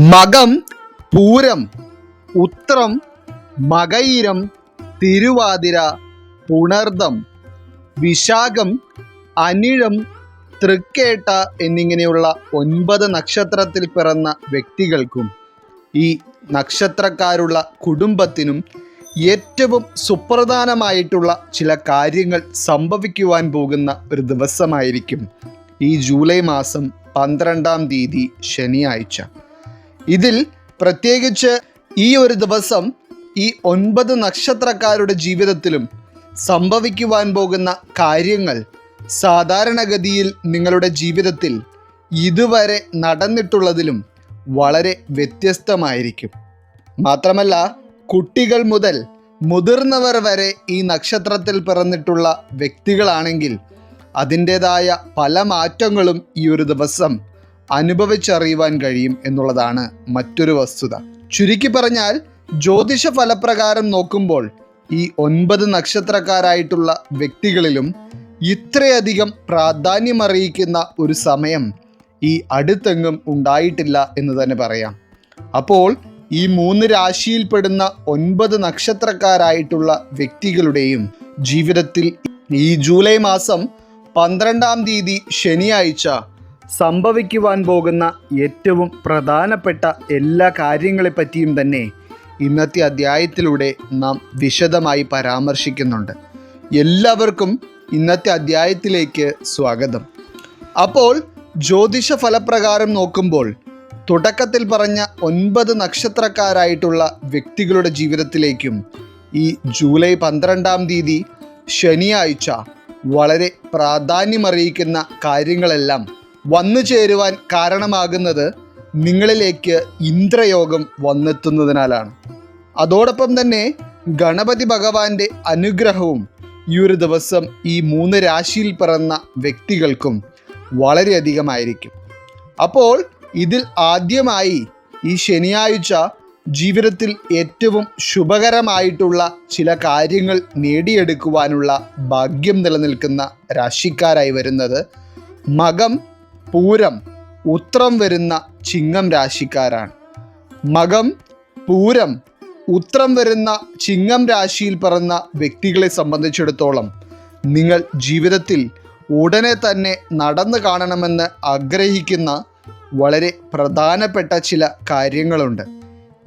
മകം പൂരം ഉത്രം മകയിരം തിരുവാതിര പുണർദം വിശാഖം അനിഴം തൃക്കേട്ട എന്നിങ്ങനെയുള്ള ഒൻപത് നക്ഷത്രത്തിൽ പിറന്ന വ്യക്തികൾക്കും ഈ നക്ഷത്രക്കാരുള്ള കുടുംബത്തിനും ഏറ്റവും സുപ്രധാനമായിട്ടുള്ള ചില കാര്യങ്ങൾ സംഭവിക്കുവാൻ പോകുന്ന ഒരു ദിവസമായിരിക്കും ഈ ജൂലൈ മാസം പന്ത്രണ്ടാം തീയതി ശനിയാഴ്ച. ഇതിൽ പ്രത്യേകിച്ച് ഈ ഒരു ദിവസം ഈ ഒൻപത് നക്ഷത്രക്കാരുടെ ജീവിതത്തിലും സംഭവിക്കുവാൻ പോകുന്ന കാര്യങ്ങൾ സാധാരണഗതിയിൽ നിങ്ങളുടെ ജീവിതത്തിൽ ഇതുവരെ നടന്നിട്ടുള്ളതിലും വളരെ വ്യത്യസ്തമായിരിക്കും. മാത്രമല്ല കുട്ടികൾ മുതൽ മുതിർന്നവർ വരെ ഈ നക്ഷത്രത്തിൽ പിറന്നിട്ടുള്ള വ്യക്തികളാണെങ്കിൽ അതിന്റേതായ പല മാറ്റങ്ങളും ഈ ഒരു ദിവസം അനുഭവിച്ചറിയുവാൻ കഴിയും എന്നുള്ളതാണ് മറ്റൊരു വസ്തുത. ചുരുക്കി പറഞ്ഞാൽ ജ്യോതിഷ ഫലപ്രകാരം നോക്കുമ്പോൾ ഈ ഒൻപത് നക്ഷത്രക്കാരായിട്ടുള്ള വ്യക്തികളിലും ഇത്രയധികം പ്രാധാന്യമറിയിക്കുന്ന ഒരു സമയം ഈ അടുത്തെങ്ങും ഉണ്ടായിട്ടില്ല എന്ന് തന്നെ പറയാം. അപ്പോൾ ഈ മൂന്ന് രാശിയിൽപ്പെടുന്ന ഒൻപത് നക്ഷത്രക്കാരായിട്ടുള്ള വ്യക്തികളുടെയും ജീവിതത്തിൽ ഈ ജൂലൈ മാസം പന്ത്രണ്ടാം തീയതി ശനിയാഴ്ച സംഭവിക്കുവാൻ പോകുന്ന ഏറ്റവും പ്രധാനപ്പെട്ട എല്ലാ കാര്യങ്ങളെപ്പറ്റിയും തന്നെ ഇന്നത്തെ അധ്യായത്തിലൂടെ നാം വിശദമായി പരാമർശിക്കുന്നുണ്ട്. എല്ലാവർക്കും ഇന്നത്തെ അധ്യായത്തിലേക്ക് സ്വാഗതം. അപ്പോൾ ജ്യോതിഷ ഫലപ്രകാരം നോക്കുമ്പോൾ തുടക്കത്തിൽ പറഞ്ഞ ഒൻപത് നക്ഷത്രക്കാരായിട്ടുള്ള വ്യക്തികളുടെ ജീവിതത്തിലേക്കും ഈ ജൂലൈ പന്ത്രണ്ടാം തീയതി ശനിയാഴ്ച വളരെ പ്രാധാന്യമറിയിക്കുന്ന കാര്യങ്ങളെല്ലാം വന്നു ചേരുവാൻ കാരണമാകുന്നത് നിങ്ങളിലേക്ക് ഇന്ദ്രയോഗം വന്നെത്തുന്നതിനാലാണ്. അതോടൊപ്പം തന്നെ ഗണപതി ഭഗവാന്റെ അനുഗ്രഹവും ഈ ഒരു ദിവസം ഈ മൂന്ന് രാശിയിൽ പിറന്ന വ്യക്തികൾക്കും വളരെയധികമായിരിക്കും. അപ്പോൾ ഇതിൽ ആദ്യമായി ഈ ശനിയാഴ്ച ജീവിതത്തിൽ ഏറ്റവും ശുഭകരമായിട്ടുള്ള ചില കാര്യങ്ങൾ നേടിയെടുക്കുവാനുള്ള ഭാഗ്യം നിലനിൽക്കുന്ന രാശിക്കാരായി വരുന്നത് മകം പൂരം ഉത്രം വരുന്ന ചിങ്ങം രാശിക്കാരാണ്. മകം പൂരം ഉത്രം വരുന്ന ചിങ്ങം രാശിയിൽ പിറന്ന വ്യക്തികളെ സംബന്ധിച്ചിടത്തോളം നിങ്ങൾ ജീവിതത്തിൽ ഉടനെ തന്നെ നടന്നു കാണണമെന്ന് ആഗ്രഹിക്കുന്ന വളരെ പ്രധാനപ്പെട്ട ചില കാര്യങ്ങളുണ്ട്.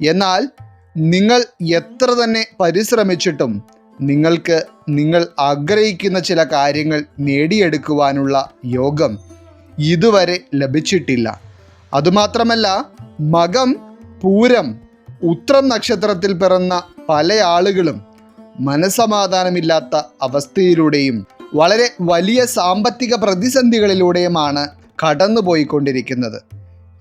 എന്നാൽ നിങ്ങൾ എത്ര തന്നെ പരിശ്രമിച്ചിട്ടും നിങ്ങൾക്ക് നിങ്ങൾ ആഗ്രഹിക്കുന്ന ചില കാര്യങ്ങൾ നേടിയെടുക്കുവാനുള്ള യോഗം ഇതുവരെ ലഭിച്ചിട്ടില്ല. അതുമാത്രമല്ല മകം പൂരം ഉത്രം നക്ഷത്രത്തിൽ പിറന്ന പല ആളുകളും മനസമാധാനമില്ലാത്ത അവസ്ഥയിലൂടെയും വളരെ വലിയ സാമ്പത്തിക പ്രതിസന്ധികളിലൂടെയുമാണ് കടന്നുപോയിക്കൊണ്ടിരിക്കുന്നത്.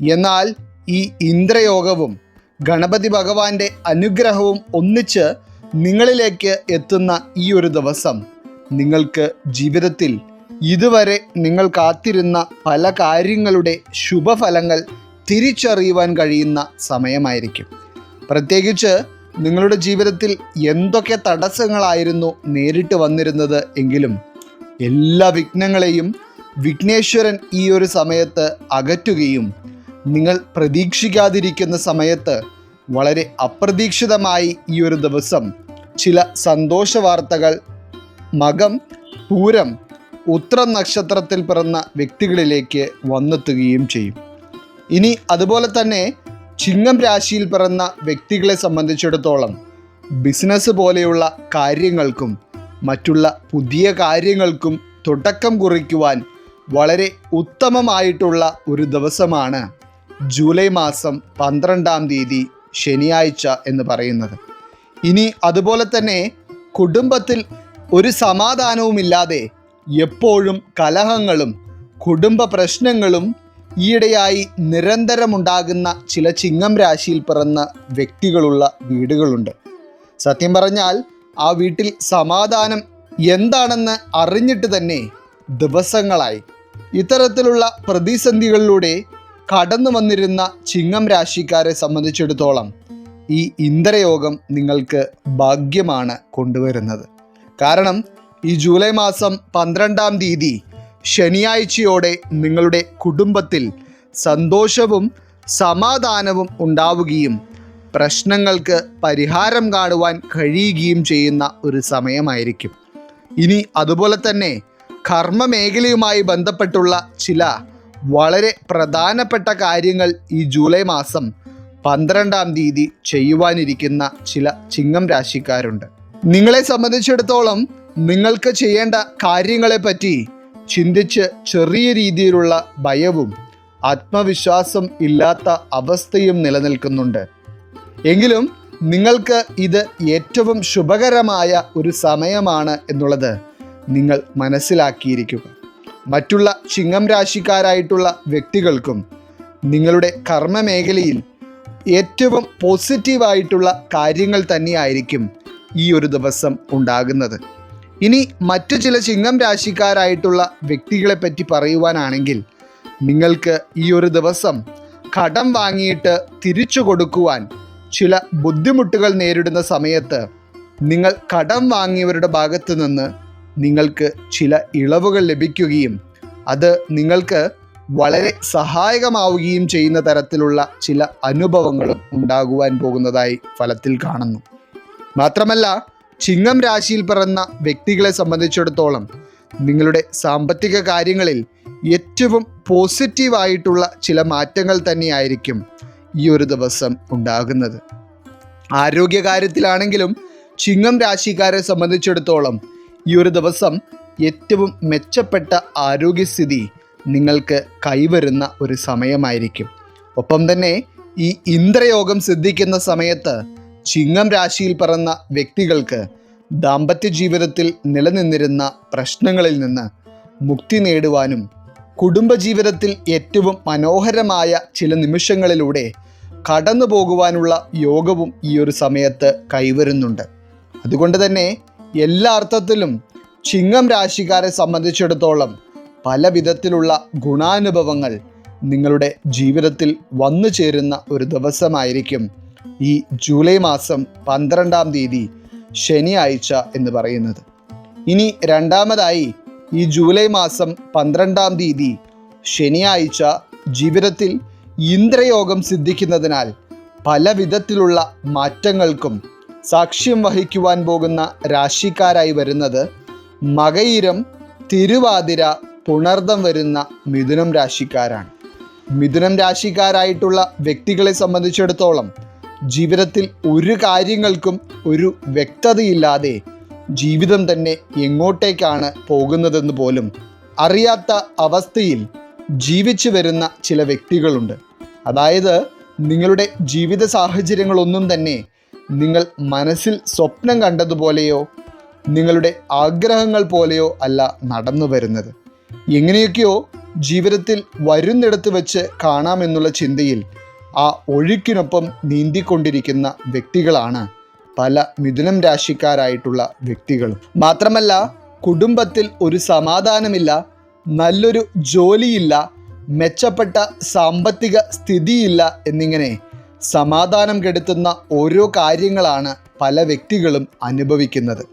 എന്നാൽ ഈ ഇന്ദ്രയോഗവും ഗണപതി ഭഗവാന്റെ അനുഗ്രഹവും ഒന്നിച്ച് നിങ്ങളിലേക്ക് എത്തുന്ന ഈ ഒരു ദിവസം നിങ്ങൾക്ക് ജീവിതത്തിൽ ഇതുവരെ നിങ്ങൾ കാത്തിരുന്ന പല കാര്യങ്ങളുടെ ശുഭഫലങ്ങൾ തിരിച്ചറിയുവാൻ കഴിയുന്ന സമയമായിരിക്കും. പ്രത്യേകിച്ച് നിങ്ങളുടെ ജീവിതത്തിൽ എന്തൊക്കെ തടസ്സങ്ങളായിരുന്നു നേരിട്ട് വന്നിരുന്നത് എങ്കിലും എല്ലാ വിഘ്നങ്ങളെയും വിഘ്നേശ്വരൻ ഈ ഒരു സമയത്ത് അകറ്റുകയും നിങ്ങൾ പ്രതീക്ഷിക്കാതിരിക്കുന്ന സമയത്ത് വളരെ അപ്രതീക്ഷിതമായി ഈ ഒരു ദിവസം ചില സന്തോഷ വാർത്തകൾ മകം പൂരം ഉത്രം നക്ഷത്രത്തിൽ പിറന്ന വ്യക്തികളിലേക്ക് വന്നെത്തുകയും ചെയ്യും. ഇനി അതുപോലെ തന്നെ ചിങ്ങം രാശിയിൽ പിറന്ന വ്യക്തികളെ സംബന്ധിച്ചിടത്തോളം ബിസിനസ് പോലെയുള്ള കാര്യങ്ങൾക്കും മറ്റുള്ള പുതിയ കാര്യങ്ങൾക്കും തുടക്കം കുറിക്കുവാൻ വളരെ ഉത്തമമായിട്ടുള്ള ഒരു ദിവസമാണ് ജൂലൈ മാസം പന്ത്രണ്ടാം തീയതി ശനിയാഴ്ച എന്ന് പറയുന്നത്. ഇനി അതുപോലെ തന്നെ കുടുംബത്തിൽ ഒരു സമാധാനവുമില്ലാതെ എപ്പോഴും കലഹങ്ങളും കുടുംബ പ്രശ്നങ്ങളും ഈയിടെയായി നിരന്തരമുണ്ടാകുന്ന ചില ചിങ്ങം രാശിയിൽ പിറന്ന വ്യക്തികളുള്ള വീടുകളുണ്ട്. സത്യം പറഞ്ഞാൽ ആ വീട്ടിൽ സമാധാനം എന്താണെന്ന് അറിഞ്ഞിട്ട് തന്നെ ദിവസങ്ങളായി. ഇത്തരത്തിലുള്ള പ്രതിസന്ധികളിലൂടെ കടന്നു വന്നിരുന്ന ചിങ്ങം രാശിക്കാരെ സംബന്ധിച്ചിടത്തോളം ഈ ഇന്ദ്രയോഗം നിങ്ങൾക്ക് ഭാഗ്യമാണ് കൊണ്ടുവരുന്നത്. കാരണം ഈ ജൂലൈ മാസം പന്ത്രണ്ടാം തീയതി ശനിയാഴ്ചയോടെ നിങ്ങളുടെ കുടുംബത്തിൽ സന്തോഷവും സമാധാനവും ഉണ്ടാവുകയും പ്രശ്നങ്ങൾക്ക് പരിഹാരം കാണുവാൻ കഴിയുകയും ചെയ്യുന്ന ഒരു സമയമായിരിക്കും. ഇനി അതുപോലെ തന്നെ കർമ്മ മേഖലയുമായി ബന്ധപ്പെട്ടുള്ള ചില വളരെ പ്രധാനപ്പെട്ട കാര്യങ്ങൾ ഈ ജൂലൈ മാസം പന്ത്രണ്ടാം തീയതി ചെയ്യുവാനിരിക്കുന്ന ചില ചിങ്ങം രാശിക്കാരുണ്ട്. നിങ്ങളെ സംബന്ധിച്ചിടത്തോളം നിങ്ങൾക്ക് ചെയ്യേണ്ട കാര്യങ്ങളെപ്പറ്റി ചിന്തിച്ച് ചെറിയ രീതിയിലുള്ള ഭയവും ആത്മവിശ്വാസം ഇല്ലാത്ത അവസ്ഥയും നിലനിൽക്കുന്നുണ്ട്. എങ്കിലും നിങ്ങൾക്ക് ഇത് ഏറ്റവും ശുഭകരമായ ഒരു സമയമാണ് എന്നുള്ളത് നിങ്ങൾ മനസ്സിലാക്കിയിരിക്കുക. മറ്റുള്ള ചിങ്ങം രാശിക്കാരായിട്ടുള്ള വ്യക്തികൾക്കും നിങ്ങളുടെ കർമ്മ മേഖലയിൽ ഏറ്റവും പോസിറ്റീവായിട്ടുള്ള കാര്യങ്ങൾ തന്നെയായിരിക്കും ഈ ഒരു ദിവസം ഉണ്ടാകുന്നത്. ഇനി മറ്റു ചില ചിങ്ങം രാശിക്കാരായിട്ടുള്ള വ്യക്തികളെ പറ്റി പറയുവാനാണെങ്കിൽ നിങ്ങൾക്ക് ഈ ഒരു ദിവസം കടം വാങ്ങിയിട്ട് തിരിച്ചു കൊടുക്കുവാൻ ചില ബുദ്ധിമുട്ടുകൾ നേരിടുന്ന സമയത്ത് നിങ്ങൾ കടം വാങ്ങിയവരുടെ ഭാഗത്ത് നിന്ന് നിങ്ങൾക്ക് ചില ഇളവുകൾ ലഭിക്കുകയും അത് നിങ്ങൾക്ക് വളരെ സഹായകമാവുകയും ചെയ്യുന്ന തരത്തിലുള്ള ചില അനുഭവങ്ങളും ഉണ്ടാകുവാൻ പോകുന്നതായി ഫലത്തിൽ കാണുന്നു. മാത്രമല്ല ചിങ്ങം രാശിയിൽ പിറന്ന വ്യക്തികളെ സംബന്ധിച്ചിടത്തോളം നിങ്ങളുടെ സാമ്പത്തിക കാര്യങ്ങളിൽ ഏറ്റവും പോസിറ്റീവായിട്ടുള്ള ചില മാറ്റങ്ങൾ തന്നെയായിരിക്കും ഈ ഒരു ദിവസം ഉണ്ടാകുന്നത്. ആരോഗ്യകാര്യത്തിലാണെങ്കിലും ചിങ്ങം രാശിക്കാരെ സംബന്ധിച്ചിടത്തോളം ഈ ഒരു ദിവസം ഏറ്റവും മെച്ചപ്പെട്ട ആരോഗ്യസ്ഥിതി നിങ്ങൾക്ക് കൈവരുന്ന ഒരു സമയമായിരിക്കും. ഒപ്പം തന്നെ ഈ ഇന്ദ്രയോഗം സിദ്ധിക്കുന്ന സമയത്ത് ചിങ്ങം രാശിയിൽ പിറന്ന വ്യക്തികൾക്ക് ദാമ്പത്യ ജീവിതത്തിൽ നിലനിന്നിരുന്ന പ്രശ്നങ്ങളിൽ നിന്ന് മുക്തി നേടുവാനും കുടുംബജീവിതത്തിൽ ഏറ്റവും മനോഹരമായ ചില നിമിഷങ്ങളിലൂടെ കടന്നു പോകുവാനുള്ള യോഗവും ഈ ഒരു സമയത്ത് കൈവരുന്നുണ്ട്. അതുകൊണ്ട് തന്നെ എല്ലാ അർത്ഥത്തിലും ചിങ്ങം രാശിക്കാരെ സംബന്ധിച്ചിടത്തോളം പല വിധത്തിലുള്ള ഗുണാനുഭവങ്ങൾ നിങ്ങളുടെ ജീവിതത്തിൽ വന്നു ചേരുന്ന ഒരു ദിവസമായിരിക്കും ഈ ജൂലൈ മാസം പന്ത്രണ്ടാം തീയതി ശനിയാഴ്ച എന്ന് പറയുന്നത്. ഇനി രണ്ടാമതായി ഈ ജൂലൈ മാസം പന്ത്രണ്ടാം തീയതി ശനിയാഴ്ച ജീവിതത്തിൽ ഇന്ദ്രയോഗം സിദ്ധിക്കുന്നതിനാൽ പല വിധത്തിലുള്ള മാറ്റങ്ങൾക്കും സാക്ഷ്യം വഹിക്കുവാൻ പോകുന്ന രാശിക്കാരായി വരുന്നത് മകയിരം തിരുവാതിര പുണർദം വരുന്ന മിഥുനം രാശിക്കാരാണ്. മിഥുനം രാശിക്കാരായിട്ടുള്ള വ്യക്തികളെ സംബന്ധിച്ചിടത്തോളം ജീവിതത്തിൽ ഒരു കാര്യങ്ങൾക്കും ഒരു വ്യക്തതയില്ലാതെ ജീവിതം തന്നെ എങ്ങോട്ടേക്കാണ് പോകുന്നതെന്ന് പോലും അറിയാത്ത അവസ്ഥയിൽ ജീവിച്ചു വരുന്ന ചില വ്യക്തികളുണ്ട്. അതായത് നിങ്ങളുടെ ജീവിത സാഹചര്യങ്ങളൊന്നും തന്നെ നിങ്ങൾ മനസ്സിൽ സ്വപ്നം കണ്ടതുപോലെയോ നിങ്ങളുടെ ആഗ്രഹങ്ങൾ പോലെയോ അല്ല നടന്നു വരുന്നത്. എങ്ങനെയൊക്കെയോ ജീവിതത്തിൽ വരുന്നിടത്ത് വെച്ച് കാണാമെന്നുള്ള ചിന്തയിൽ ആ ഒഴുക്കിനൊപ്പം നീന്തിക്കൊണ്ടിരിക്കുന്ന വ്യക്തികളാണ് പല മിഥുനം രാശിക്കാരായിട്ടുള്ള വ്യക്തികളും. മാത്രമല്ല കുടുംബത്തിൽ ഒരു സമാധാനമില്ല നല്ലൊരു ജോലിയില്ല മെച്ചപ്പെട്ട സാമ്പത്തിക സ്ഥിതിയില്ല എന്നിങ്ങനെ സമാധാനം കെടുത്തുന്ന ഓരോ കാര്യങ്ങളാണ് പല വ്യക്തികളും അനുഭവിക്കുന്നത്.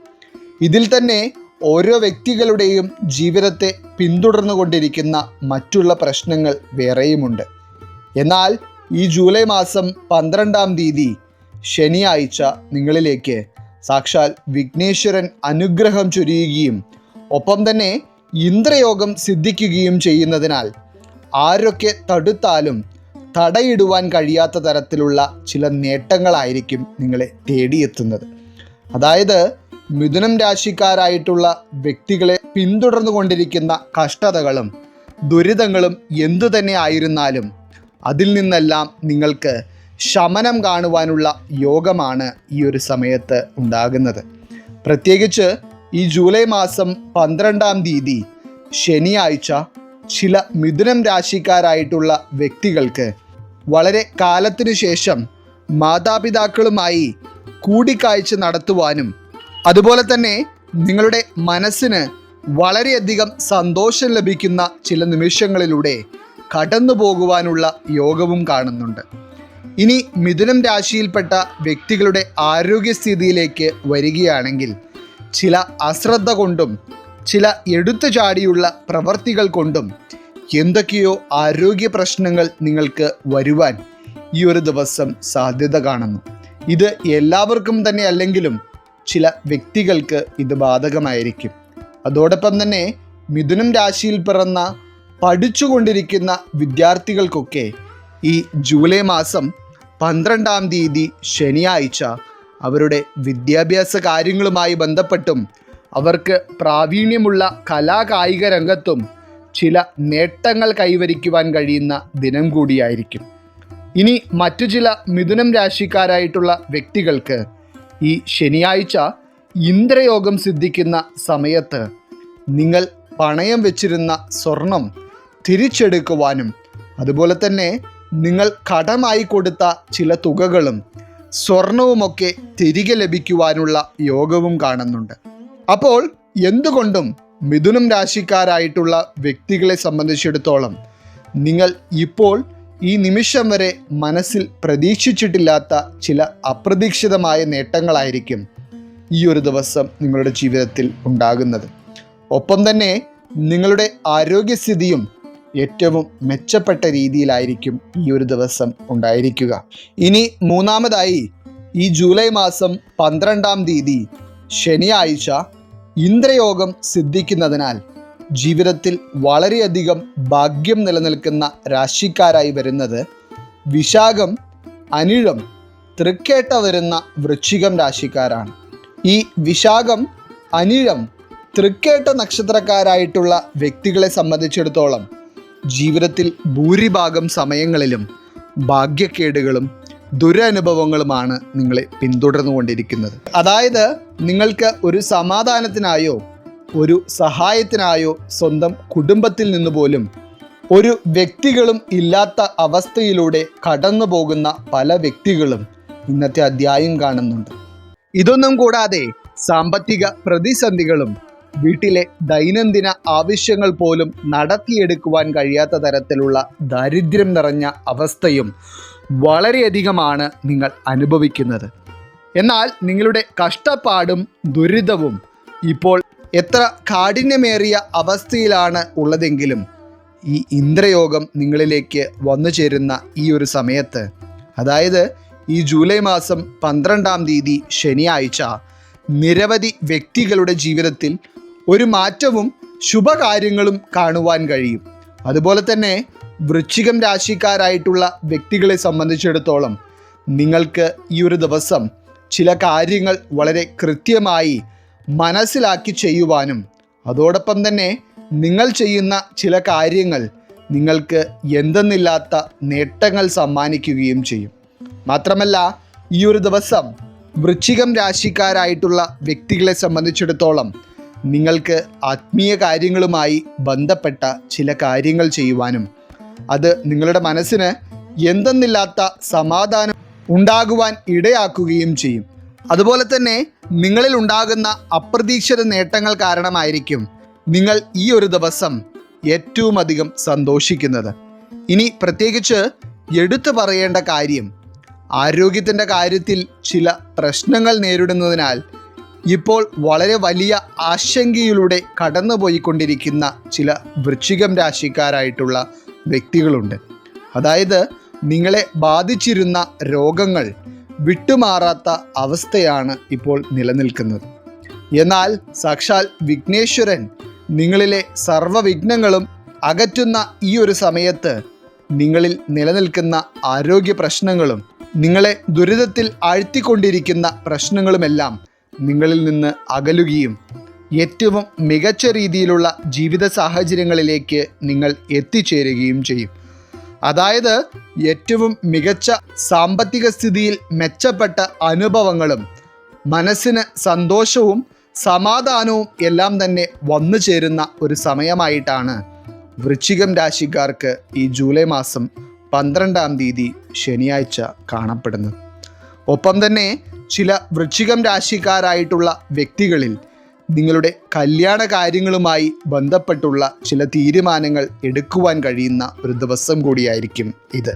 ഇതിൽ തന്നെ ഓരോ വ്യക്തികളുടെയും ജീവിതത്തെ പിന്തുടർന്നുകൊണ്ടിരിക്കുന്ന മറ്റുള്ള പ്രശ്നങ്ങൾ വേറെയുമുണ്ട്. എന്നാൽ ഈ ജൂലൈ മാസം പന്ത്രണ്ടാം തീയതി ശനിയാഴ്ച നിങ്ങളിലേക്ക്. സാക്ഷാൽ വിഘ്നേശ്വരൻ അനുഗ്രഹം ചൊരിയുകയും ഒപ്പം തന്നെ ഇന്ദ്രയോഗം സിദ്ധിക്കുകയും ചെയ്യുന്നതിനാൽ ആരൊക്കെ തടുത്താലും തടയിടുവാൻ കഴിയാത്ത തരത്തിലുള്ള ചില നേട്ടങ്ങളായിരിക്കും നിങ്ങളെ തേടിയെത്തുന്നത്. അതായത് മിഥുനം രാശിക്കാരായിട്ടുള്ള വ്യക്തികളെ പിന്തുടർന്നു കൊണ്ടിരിക്കുന്ന കഷ്ടതകളും ദുരിതങ്ങളും എന്തു തന്നെ ആയിരുന്നാലും അതിൽ നിന്നെല്ലാം നിങ്ങൾക്ക് ശമനം കാണുവാനുള്ള യോഗമാണ് ഈ ഒരു സമയത്ത് ഉണ്ടാകുന്നത്. പ്രത്യേകിച്ച് ഈ ജൂലൈ മാസം പന്ത്രണ്ടാം തീയതി ശനിയാഴ്ച ചില മിഥുനം രാശിക്കാരായിട്ടുള്ള വ്യക്തികൾക്ക് വളരെ കാലത്തിനു ശേഷം മാതാപിതാക്കളുമായി കൂടിക്കാഴ്ച നടത്തുവാനും അതുപോലെ തന്നെ നിങ്ങളുടെ മനസ്സിന് വളരെയധികം സന്തോഷം ലഭിക്കുന്ന ചില നിമിഷങ്ങളിലൂടെ കടന്നു പോകുവാനുള്ള യോഗവും കാണുന്നുണ്ട്. ഇനി മിഥുനം രാശിയിൽപ്പെട്ട വ്യക്തികളുടെ ആരോഗ്യസ്ഥിതിയിലേക്ക് വരികയാണെങ്കിൽ ചില അശ്രദ്ധ കൊണ്ടും ചില എടുത്തു ചാടിയുള്ള പ്രവർത്തികൾ കൊണ്ടും എന്തൊക്കെയോ ആരോഗ്യ പ്രശ്നങ്ങൾ നിങ്ങൾക്ക് വരുവാൻ ഈ ഒരു ദിവസം സാധ്യത കാണുന്നു. ഇത് എല്ലാവർക്കും തന്നെ അല്ലെങ്കിലും ചില വ്യക്തികൾക്ക് ഇത് ബാധകമായിരിക്കും. അതോടൊപ്പം തന്നെ മിഥുനം രാശിയിൽ പിറന്ന പഠിച്ചുകൊണ്ടിരിക്കുന്ന വിദ്യാർത്ഥികൾക്കൊക്കെ ഈ ജൂലൈ മാസം പന്ത്രണ്ടാം തീയതി ശനിയാഴ്ച അവരുടെ വിദ്യാഭ്യാസ കാര്യങ്ങളുമായി ബന്ധപ്പെട്ടും അവർക്ക് പ്രാവീണ്യമുള്ള കലാകായിക രംഗത്തും ചില നേട്ടങ്ങൾ കൈവരിക്കുവാൻ കഴിയുന്ന ദിനം കൂടിയായിരിക്കും. ഇനി മറ്റു ചില മിഥുനം രാശിക്കാരായിട്ടുള്ള വ്യക്തികൾക്ക് ഈ ശനിയാഴ്ച ഇന്ദ്രയോഗം സിദ്ധിക്കുന്ന സമയത്ത് നിങ്ങൾ പണയം വെച്ചിരുന്ന സ്വർണം തിരിച്ചെടുക്കുവാനും. അതുപോലെ തന്നെ നിങ്ങൾ കടമായി കൊടുത്ത ചില തുകകളും സ്വർണവുമൊക്കെ തിരികെ ലഭിക്കുവാനുള്ള യോഗവും കാണുന്നുണ്ട്. അപ്പോൾ എന്തുകൊണ്ടും മിഥുനം രാശിക്കാരായിട്ടുള്ള വ്യക്തികളെ സംബന്ധിച്ചിടത്തോളം നിങ്ങൾ ഇപ്പോൾ ഈ നിമിഷം വരെ മനസ്സിൽ പ്രതീക്ഷിച്ചിട്ടില്ലാത്ത ചില അപ്രതീക്ഷിതമായ നേട്ടങ്ങളായിരിക്കും ഈ ഒരു ദിവസം നിങ്ങളുടെ ജീവിതത്തിൽ ഉണ്ടാകുന്നത്. ഒപ്പം തന്നെ നിങ്ങളുടെ ആരോഗ്യസ്ഥിതിയും ഏറ്റവും മെച്ചപ്പെട്ട രീതിയിലായിരിക്കും ഈ ഒരു ദിവസം ഉണ്ടായിരിക്കുക. ഇനി മൂന്നാമതായി ഈ ജൂലൈ മാസം പന്ത്രണ്ടാം തീയതി ശനിയാഴ്ച ഇന്ദ്രയോഗം സിദ്ധിക്കുന്നതിനാൽ ജീവിതത്തിൽ വളരെയധികം ഭാഗ്യം നിലനിൽക്കുന്ന രാശിക്കാരായി വരുന്നത് വിശാഖം അനിഴം തൃക്കേട്ട വരുന്ന വൃശ്ചികം രാശിക്കാരാണ്. ഈ വിശാഖം അനിഴം തൃക്കേട്ട നക്ഷത്രക്കാരായിട്ടുള്ള വ്യക്തികളെ സംബന്ധിച്ചിടത്തോളം ജീവിതത്തിൽ ഭൂരിഭാഗം സമയങ്ങളിലും ഭാഗ്യക്കേടുകളും ദുരനുഭവങ്ങളുമാണ് നിങ്ങളെ പിന്തുടർന്നുകൊണ്ടിരിക്കുന്നത്. അതായത് നിങ്ങൾക്ക് ഒരു സമാധാനത്തിനായോ ഒരു സഹായത്തിനായോ സ്വന്തം കുടുംബത്തിൽ നിന്ന് പോലും ഒരു വ്യക്തികളും ഇല്ലാത്ത അവസ്ഥയിലൂടെ കടന്നു പോകുന്ന പല വ്യക്തികളും ഇന്നത്തെ അധ്യായം കാണുന്നുണ്ട്. ഇതൊന്നും കൂടാതെ സാമ്പത്തിക പ്രതിസന്ധികളും വീട്ടിലെ ദൈനംദിന ആവശ്യങ്ങൾ പോലും നടത്തിയെടുക്കുവാൻ കഴിയാത്ത തരത്തിലുള്ള ദാരിദ്ര്യം നിറഞ്ഞ അവസ്ഥയും വളരെയധികമാണ് നിങ്ങൾ അനുഭവിക്കുന്നത്. എന്നാൽ നിങ്ങളുടെ കഷ്ടപ്പാടും ദുരിതവും ഇപ്പോൾ എത്ര കാഠിന്യമേറിയ അവസ്ഥയിലാണ് ഉള്ളതെങ്കിലും ഈ ഇന്ദ്രയോഗം നിങ്ങളിലേക്ക് വന്നു ചേരുന്ന ഈ ഒരു സമയത്ത് അതായത് ഈ ജൂലൈ മാസം പന്ത്രണ്ടാം തീയതി ശനിയാഴ്ച നിരവധി വ്യക്തികളുടെ ജീവിതത്തിൽ ഒരു മാറ്റവും ശുഭകാര്യങ്ങളും കാണുവാൻ കഴിയും. അതുപോലെ തന്നെ വൃശ്ചികം രാശിക്കാരായിട്ടുള്ള വ്യക്തികളെ സംബന്ധിച്ചിടത്തോളം നിങ്ങൾക്ക് ഈ ഒരു ദിവസം ചില കാര്യങ്ങൾ വളരെ കൃത്യമായി മനസ്സിലാക്കി ചെയ്യുവാനും അതോടൊപ്പം തന്നെ നിങ്ങൾ ചെയ്യുന്ന ചില കാര്യങ്ങൾ നിങ്ങൾക്ക് എന്തെന്നില്ലാത്ത നേട്ടങ്ങൾ സമ്മാനിക്കുകയും ചെയ്യും. മാത്രമല്ല ഈ ഒരു ദിവസം വൃശ്ചികം രാശിക്കാരായിട്ടുള്ള വ്യക്തികളെ സംബന്ധിച്ചിടത്തോളം നിങ്ങൾക്ക് ആത്മീയ കാര്യങ്ങളുമായി ബന്ധപ്പെട്ട ചില കാര്യങ്ങൾ ചെയ്യുവാനും അത് നിങ്ങളുടെ മനസ്സിന് എന്തെന്നില്ലാത്ത സമാധാനം ഉണ്ടാകുവാൻ ഇടയാക്കുകയും ചെയ്യും. അതുപോലെ തന്നെ നിങ്ങളിൽ ഉണ്ടാകുന്ന അപ്രതീക്ഷിത നേട്ടങ്ങൾ കാരണമായിരിക്കും നിങ്ങൾ ഈ ഒരു ദിവസം ഏറ്റവും അധികം സന്തോഷിക്കുന്നത്. ഇനി പ്രത്യേകിച്ച് എടുത്തു പറയേണ്ട കാര്യം ആരോഗ്യത്തിന്റെ കാര്യത്തിൽ ചില പ്രശ്നങ്ങൾ നേരിടുന്നതിനാൽ ഇപ്പോൾ വളരെ വലിയ ആശങ്കയിലൂടെ കടന്നുപോയിക്കൊണ്ടിരിക്കുന്ന ചില വൃശ്ചികം രാശിക്കാരായിട്ടുള്ള വ്യക്തികളുണ്ട്. അതായത് നിങ്ങളെ ബാധിച്ചിരുന്ന രോഗങ്ങൾ വിട്ടുമാറാത്ത അവസ്ഥയാണ് ഇപ്പോൾ നിലനിൽക്കുന്നത്. എന്നാൽ സാക്ഷാൽ വിഘ്നേശ്വരൻ നിങ്ങളിലെ സർവവിഘ്നങ്ങളും അകറ്റുന്ന ഈ ഒരു സമയത്ത് നിങ്ങളിൽ നിലനിൽക്കുന്ന ആരോഗ്യ പ്രശ്നങ്ങളും നിങ്ങളെ ദുരിതത്തിൽ ആഴ്ത്തിക്കൊണ്ടിരിക്കുന്ന പ്രശ്നങ്ങളുമെല്ലാം നിങ്ങളിൽ നിന്ന് അകലുകയും ഏറ്റവും മികച്ച രീതിയിലുള്ള ജീവിത സാഹചര്യങ്ങളിലേക്ക് നിങ്ങൾ എത്തിച്ചേരുകയും ചെയ്യും. അതായത് ഏറ്റവും മികച്ച സാമ്പത്തിക സ്ഥിതിയിൽ മെച്ചപ്പെട്ട അനുഭവങ്ങളും മനസ്സിന് സന്തോഷവും സമാധാനവും എല്ലാം തന്നെ വന്നു ചേരുന്ന ഒരു സമയമായിട്ടാണ് വൃശ്ചികം രാശിക്കാർക്ക് ഈ ജൂലൈ മാസം പന്ത്രണ്ടാം തീയതി ശനിയാഴ്ച കാണപ്പെടുന്നത്. ഒപ്പം തന്നെ ചില വൃശ്ചികം രാശിക്കാരായിട്ടുള്ള വ്യക്തികളിൽ നിങ്ങളുടെ കല്യാണ കാര്യങ്ങളുമായി ബന്ധപ്പെട്ടുള്ള ചില തീരുമാനങ്ങൾ എടുക്കുവാൻ കഴിയുന്ന ഒരു ദിവസം കൂടിയായിരിക്കും ഇത്.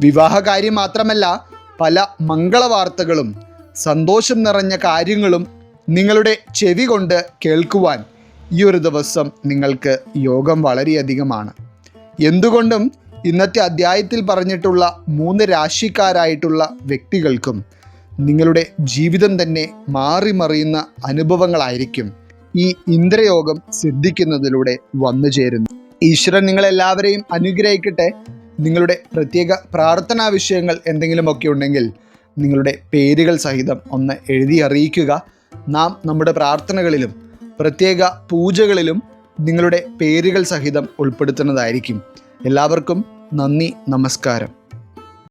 വിവാഹ കാര്യം മാത്രമല്ല പല മംഗളവാർത്തകളും സന്തോഷം നിറഞ്ഞ കാര്യങ്ങളും നിങ്ങളുടെ ചെവി കൊണ്ട് കേൾക്കുവാൻ ഈ ഒരു ദിവസം നിങ്ങൾക്ക് യോഗം വളരെയധികമാണ്. എന്തുകൊണ്ടും ഇന്നത്തെ അധ്യായത്തിൽ പറഞ്ഞിട്ടുള്ള മൂന്ന് രാശിക്കാരായിട്ടുള്ള വ്യക്തികൾക്കും നിങ്ങളുടെ ജീവിതം തന്നെ മാറി മറിയുന്ന അനുഭവങ്ങളായിരിക്കും ഈ ഇന്ദ്രയോഗം സിദ്ധിക്കുന്നതിലൂടെ വന്നു ചേരുന്നു ഈശ്വരൻ നിങ്ങളെല്ലാവരെയും അനുഗ്രഹിക്കട്ടെ. നിങ്ങളുടെ പ്രത്യേക പ്രാർത്ഥനാ വിഷയങ്ങൾ എന്തെങ്കിലുമൊക്കെ ഉണ്ടെങ്കിൽ നിങ്ങളുടെ പേരുകൾ സഹിതം ഒന്ന് എഴുതി അറിയിക്കുക. നാം നമ്മുടെ പ്രാർത്ഥനകളിലും പ്രത്യേക പൂജകളിലും നിങ്ങളുടെ പേരുകൾ സഹിതം ഉൾപ്പെടുത്തുന്നതായിരിക്കും. എല്ലാവർക്കും നന്ദി നമസ്കാരം.